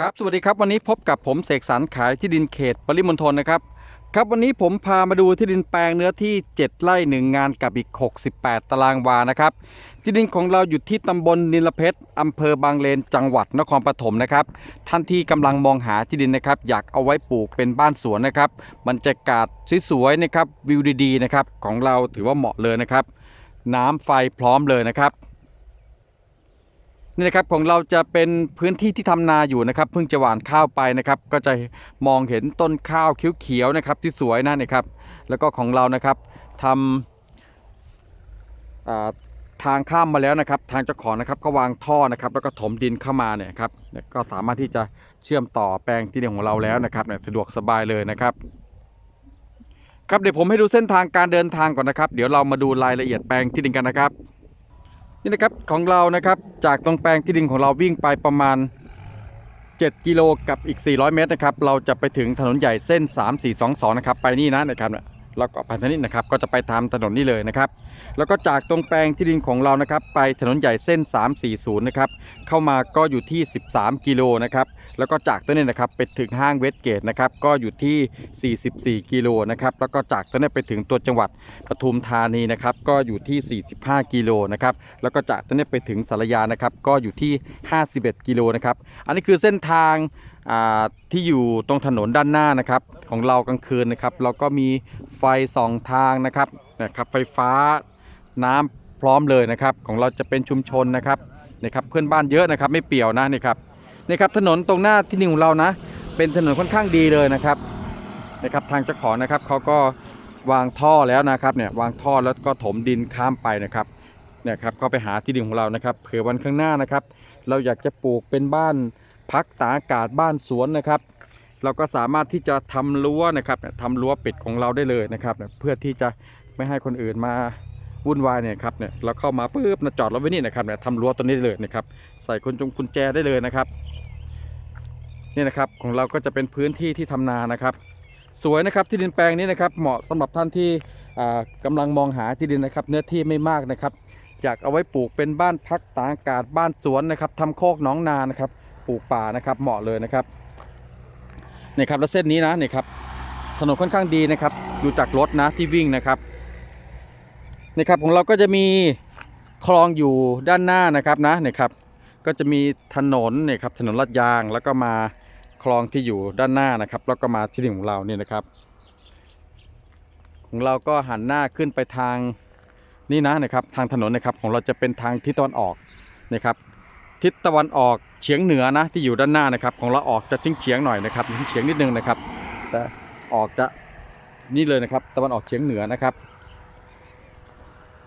ครับสวัสดีครับวันนี้พบกับผมเสกสรรขายที่ดินเขตปริมณฑลนะครับครับวันนี้ผมพามาดูที่ดินแปลงเนื้อที่ 7 ไร่หนึ่งงานกับอีก 68 ตารางวานะครับที่ดินของเราอยู่ที่ตำบลนิลเพชรอำเภอบางเลนจังหวัดนครปฐมนะครับท่านที่กำลังมองหาที่ดินนะครับ อยากเอาไว้ปลูกเป็นบ้านสวนนะครับบรรยากาศสวยๆนะครับวิวดีๆนะครับของเราถือว่าเหมาะเลยนะครับ น้ำไฟพร้อมเลยนะครับ นี่นะครับของเราจะเป็นพื้นที่ที่ทำนาอยู่นะครับเพิ่งจะหว่านข้าวไปนะครับ ก็จะมองเห็นต้นข้าวเขียวๆนะครับที่สวยนะนะครับ แล้วก็ของเรานะครับทำทางข้ามมาแล้วนะครับ ทางเจ้าของนะครับก็วางท่อนะครับ แล้วก็ถมดินเข้ามาเนี่ยครับก็สามารถที่จะเชื่อมต่อแปลงที่ดินของเราแล้วนะครับสะดวกสบายเลยนะครับครับเดี๋ยวผมให้ดูเส้นทางการเดินทางก่อนนะครับ เดี๋ยวเรามาดูรายละเอียดแปลงที่ดินกันนะครับ นี่นะครับของเรานะครับจากตรงแปลงที่ดินของเราวิ่งไปประมาณ 7 กิโลกับอีก 400 เมตรนะครับเราจะไปถึงถนนใหญ่เส้น 3422 นะครับไปนี่นะนะครับแล้วก็ไปทางนี้นะครับก็จะไปตามถนนนี้เลยนะครับ แล้วก็จากตรงแปลงที่ดินของเรานะครับ ไปถนนใหญ่เส้น 340 นะครับ เข้ามาก็อยู่ที่ 13 กิโลนะครับ แล้วก็จากตัวนี้นะครับไปถึงห้างเวสเกตนะครับ ก็อยู่ที่ 44 กิโลนะครับ แล้วก็จากตัวนี้ไปถึงตัวจังหวัดปทุมธานีนะครับ ก็อยู่ที่ 45 กิโลนะครับ แล้วก็จากตรงนี้ไปถึงสารยานะครับ ก็อยู่ที่ 51 กิโลนะครับ อันนี้คือเส้นทางที่อยู่ตรงถนนด้านหน้านะครับ ของเรากลางคืนนะครับ เราก็มีไฟสองทางนะครับนะครับไฟฟ้าน้ำพร้อมเลยนะครับ ของเราจะเป็นชุมชนนะครับนะครับเพื่อนบ้านเยอะนะครับไม่เปี่ยวนะนี่ครับนี่ครับถนนตรงหน้าที่นี่ของเรานะ เป็นถนนค่อนข้างดีเลยนะครับนะครับทางเจ้าของนะครับเขาก็วางท่อแล้วนะครับเนี่ยวางท่อแล้วก็ถมดินข้ามไปนะครับเนี่ยครับก็ไปหาที่ดินของเรานะครับเผื่อวันข้างหน้านะครับ เราอยากจะปลูกเป็นบ้านพักตากอากาศบ้านสวนนะครับ เราก็สามารถที่จะทำรั้วนะครับเนี่ยทำรั้วปิดของเราได้เลยนะครับ เพื่อที่จะ ไม่ให้คนอื่นมาวุ่นวายเนี่ยครับเนี่ยเราเข้ามาปุ๊บนะจอดรถไว้นี่นะครับเนี่ยทำรั้วตัวนี้เลยนะครับ ใส่กุญจงกุญแจได้เลยนะครับนี่นะครับของเราก็จะเป็นพื้นที่ที่ทำนานะครับ สวยนะครับที่ดินแปลงนี้นะครับ เหมาะสำหรับท่านที่อ่ากำลังมองหาที่ดินนะครับ เนื้อที่ไม่มากนะครับอยากเอาไว้ปลูกเป็นบ้านพักตากอากาศบ้านสวนนะครับทำโคกหน้องนานะครับ ปลูกป่านะครับเหมาะเลยนะครับนี่ครับแล้วเส้นนี้นะนี่ครับถนนค่อนข้างดีนะครับ ดูจากรถนะที่วิ่งนะครับ นี่ครับของเราก็จะมีคลองอยู่ด้านหน้านะครับนะนี่ครับ ก็จะมีถนนนี่ครับถนนลาดยางแล้วก็มาคลองที่อยู่ด้านหน้านะครับ แล้วก็มาที่ดินของเราเนี่ยนะครับ ของเราก็หันหน้าขึ้นไปทางนี่นะนะครับทางถนนนะครับของเราจะเป็นทางทิศตะวันออกนะครับทิศตะวันออกเฉียงเหนือนะที่อยู่ด้านหน้านะครับ ของเราออกจะชิงเฉียงหน่อยนะครับเฉียงนิดนึงนะครับ แต่ออกจะนี่เลยนะครับ ตะวันออกเฉียงเหนือนะครับ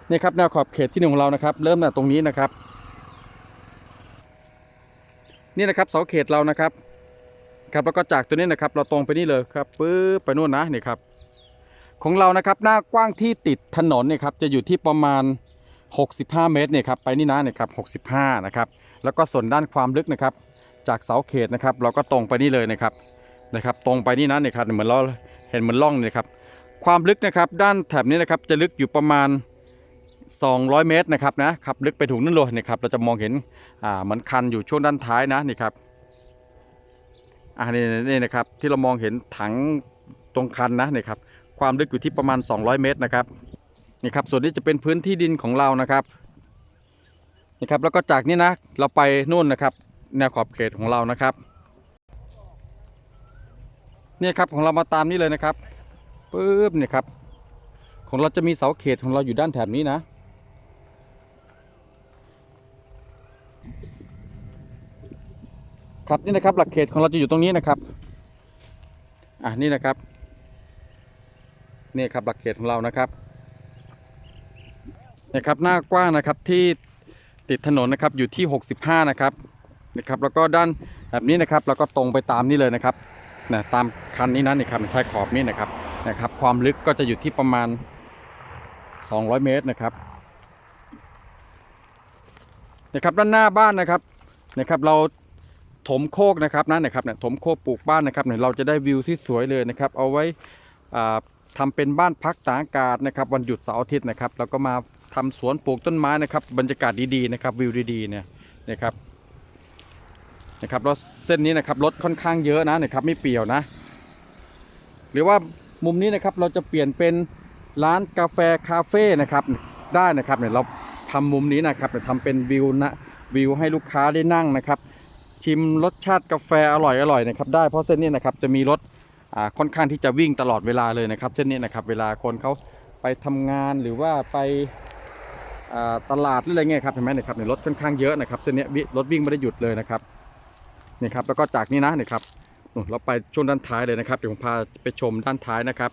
นี่ครับแนวขอบเขตที่หนึ่งของเรานะครับ เริ่มจากตรงนี้นะครับ นี่นะครับเสาเขตเรานะครับ ครับแล้วก็จากตัวนี้นะครับ เราตรงไปนี่เลยครับปึ๊บไปนู่นนะนี่ครับ ของเรานะครับหน้ากว้างที่ติดถนนเนี่ยครับจะอยู่ที่ประมาณ 65 เมตรเนี่ยครับไปนี่นะเนี่ยครับ65นะครับแล้วก็ส่วนด้านความลึกนะครับ จากเสาเขตนะครับ เราก็ตรงไปนี่เลยนะครับนะครับ ตรงไปนี่นะเนี่ยครับเหมือนเราเห็นเหมือนล่องเนี่ยครับความลึกนะครับ ด้านแถบนี้นะครับจะลึกอยู่ประมาณ 200 เมตรนะครับนะครับลึกไปถึงนั่นเลยนะครับเราจะมองเห็นอ่าเหมือนคันอยู่ช่วงด้านท้ายนะนี่ครับอ่านี่นี่นะครับที่เรามองเห็นถังตรงคันนะนี่ครับความลึกอยู่ที่ประมาณ 200 เมตรนะครับนี่ครับส่วนนี้จะเป็นพื้นที่ดินของเรานะครับนี่ครับแล้วก็จากนี้นะเราไปนู่นนะครับแนวขอบเขตของเรานะครับนี่ครับของเรามาตามนี้เลยนะครับปึ๊บเนี่ยครับของเราจะมีเสาเขตของเราอยู่ด้านแถบนี้นะ ครับนี่นะครับหลักเขตของเราจะอยู่ตรงนี้นะครับ อะนี่นะครับนี่ครับหลักเขตของเรานะครับนะครับหน้ากว้างนะครับที่ติดถนนนะครับอยู่ที่ 65 นะครับนะครับแล้วก็ด้านแบบนี้นะครับแล้วก็ตรงไปตามนี่เลยนะครับนะตามคันนี้นะนี่ครับใช้ขอบนี้นะครับนะครับ ความลึกก็จะอยู่ที่ประมาณ 200 เมตรนะครับนะครับด้านหน้าบ้านนะครับนะครับเรา ถมโคกนะครับนั่นนะครับเนี่ยถมโคกปลูกบ้านนะครับเนี่ยเราจะได้วิวที่สวยเลยนะครับ เอาไว้อ่าทำเป็นบ้านพักตากอากาศนะครับ วันหยุดเสาร์อาทิตย์นะครับ แล้วก็มาทำสวนปลูกต้นไม้นะครับ บรรยากาศดีๆนะครับ วิวดีๆเนี่ยนะครับนะครับรถเส้นนี้นะครับรถค่อนข้างเยอะนะนะครับไม่เปี่ยวนะ หรือว่ามุมนี้นะครับเราจะเปลี่ยนเป็นร้านกาแฟคาเฟ่นะครับได้นะครับเนี่ยเราทำมุมนี้นะครับเนี่ยทำเป็นวิวนะวิวให้ลูกค้าได้นั่งนะครับ ชิมรสชาติกาแฟอร่อยอร่อยนะครับได้เพราะเส้นนี้นะครับจะมีรถค่อนข้างที่จะวิ่งตลอดเวลาเลยนะครับ เส้นนี้นะครับเวลาคนเขาไปทำงานหรือว่าไปตลาดหรืออะไรเงี้ยครับเห็นไหมนี่ยครับเนี่ยรถค่อนข้างเยอะนะครับเส้นนี้รถวิ่งไม่ได้หยุดเลยนะครับนี่ครับแล้วก็จากนี้นะนี่ครับเราไปช่วงด้านท้ายเลยนะครับเดี๋ยวผมพาไปชมด้านท้ายนะครับ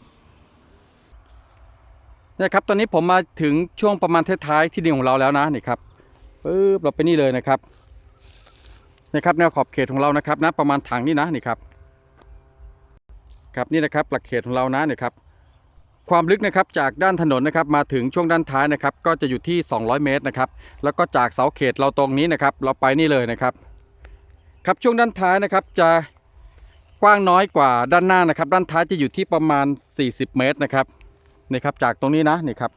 นี่ครับตอนนี้ผมมาถึงช่วงประมาณท้ายๆที่ดินของเราแล้วนะนี่ครับปึ๊บเราไปนี่เลยนะครับ นะครับแนวขอบเขตของเรานะครับนะประมาณถังนี่นะนี่ครับครับนี่นะครับหลักเขตของเรานะนี่ครับความลึกนะครับจากด้านถนนนะครับมาถึงช่วงด้านท้ายนะครับก็จะอยู่ที่ 200 เมตรนะครับแล้วก็จากเสาเขตเราตรงนี้นะครับเราไปนี่เลยนะครับครับช่วงด้านท้ายนะครับจะกว้างน้อยกว่าด้านหน้านะครับ ด้านท้ายจะอยู่ที่ประมาณ 40 เมตรนะครับนี่ครับจากตรงนี้นะนี่ครับ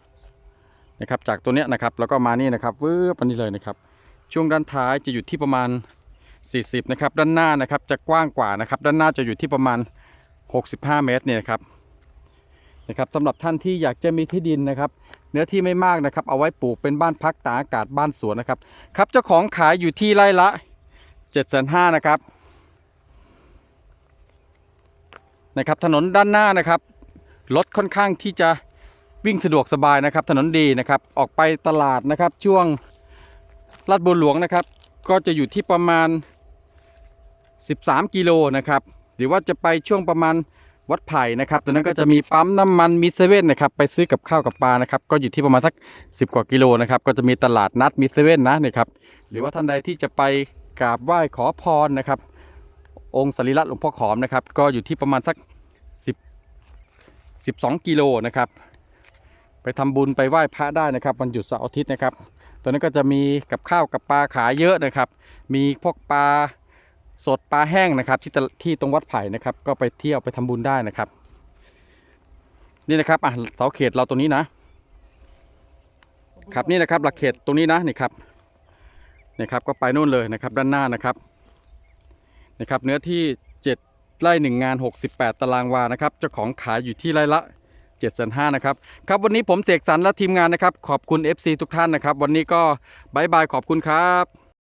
นี่ครับจากตัวเนี้ยนะครับแล้วก็มานี่นะครับวืบมานี่เลยนะครับ ช่วงด้านท้ายจะอยู่ที่ประมาณ 40 นะครับ ด้านหน้านะครับจะกว้างกว่านะครับ ด้านหน้าจะอยู่ที่ประมาณ 65 เมตรเนี่ยครับนะครับสำหรับท่านที่อยากจะมีที่ดินนะครับ เนื้อที่ไม่มากนะครับ เอาไว้ปลูกเป็นบ้านพักตากอากาศบ้านสวนนะครับครับเจ้าของขายอยู่ที่ไร่ละ7 5 0 0นะครับนะครับถนนด้านหน้านะครับรถค่อนข้างที่จะวิ่งสะดวกสบายนะครับ ถนนดีนะครับ ออกไปตลาดนะครับช่วงลาดบัวหลวงนะครับ ก็จะอยู่ที่ประมาณ 13 กิโลนะครับ หรือว่าจะไปช่วงประมาณวัดไผ่นะครับตรงนั้นก็จะมีปั๊มน้ำมันมีเซเว่นนะครับไปซื้อกับข้าวกับปลานะครับก็อยู่ที่ประมาณสัก 10 กว่ากิโลนะครับก็จะมีตลาดนัดมีเซเว่นนะนี่ครับหรือว่าท่านใดที่จะไปกราบไหว้ขอพรนะครับ องค์สรีระหลวงพ่อขอมนะครับก็อยู่ที่ประมาณสัก 10 12 กิโลนะครับไปทำบุญไปไหว้พระได้นะครับวันหยุดเสาร์อาทิตย์นะครับ ตอนนั้นก็จะมีกับข้าวกับปลาขายเยอะนะครับ มีพวกปลาสดปลาแห้งนะครับที่ที่ตรงวัดไผ่นะครับ ก็ไปเที่ยวไปทำบุญได้นะครับ นี่นะครับอะเสาเขตเราตรงนี้นะครับนี่นะครับ หลักเขตตรงนี้นะนี่ครับนี่ครับก็ไปนู่นเลยนะครับ ด้านหน้านะครับนะครับ เนื้อที่7ไร่หนึ่งงาน 68 ตารางวานะครับเจ้าของขายอยู่ที่ไร่ละ 7จ็ดแสนห้านะครับครับวันนี้ผมเสกสรรและทีมงานนะครับขอบคุณ FC ทุกท่านนะครับ วันนี้ก็บายบายขอบคุณครับ